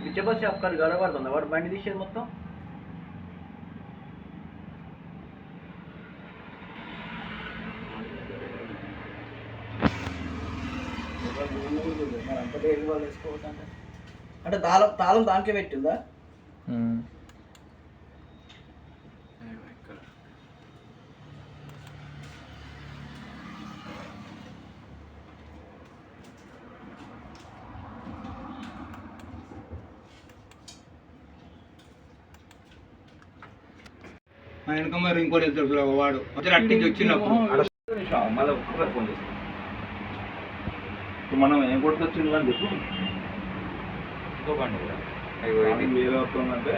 పిచ్చబస్ ఒక్కరు గడబడుతుంది వాడు బండి తీసేది మొత్తం అంటే తాళం తాళం దానికే పెట్టిందా? మా వెనక మరి ఇంకోటి ఇద్దరు వాడు. వచ్చి అట్టించి వచ్చినప్పుడు. మళ్ళీ ఒక్కసారి ఫోన్ చేస్తాను ఇప్పుడు మనం ఏం కొట్టుకొచ్చింది అని చెప్పు. ఇంకో వస్తుందంటే.